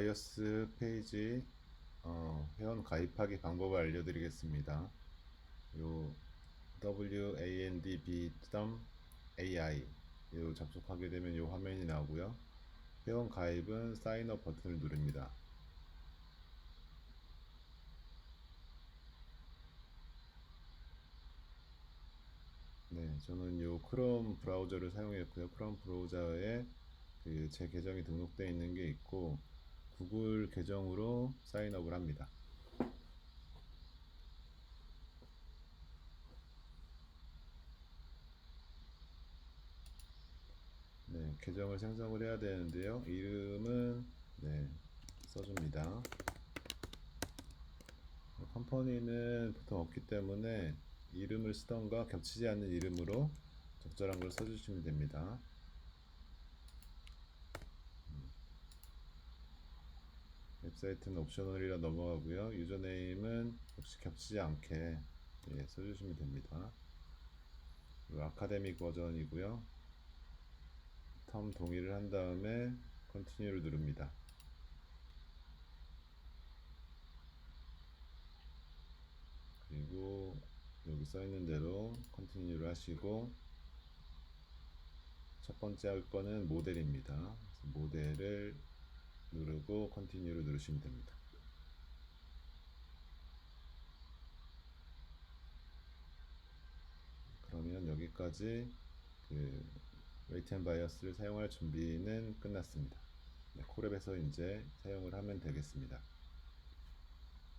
바이어스 페이지 어, 회원 가입하기 방법을 알려드리겠습니다. 요 wandb.ai 요 접속하게 되면 요 화면이 나오고요. 회원 가입은 사인업 버튼을 누릅니다. 네, 저는 요 크롬 브라우저를 사용했고요. 크롬 브라우저에 그 제 계정이 등록되어 있는 게 있고 구글 계정으로 사인업을 합니다. 네, 계정을 생성을 해야 되는데요. 이름은 네, 써줍니다. 컴퍼니는 보통 없기 때문에 이름을 쓰던가 겹치지 않는 이름으로 적절한 걸 써주시면 됩니다. 웹사이트는 옵셔널이라 넘어가고요. 유저네임은 역시 겹치지 않게 예, 써주시면 됩니다. 아카데믹 버전이고요. 텀 동의를 한 다음에 컨티뉴를 누릅니다. 그리고 여기 써 있는 대로 컨티뉴를 하시고 첫 번째 할 거는 모델입니다. 모델을 누르고 컨티뉴를 누르시면 됩니다. 그러면 여기까지 그 웨이트 앤 바이어스를 사용할 준비는 끝났습니다. 네, 콜앱에서 이제 사용을 하면 되겠습니다.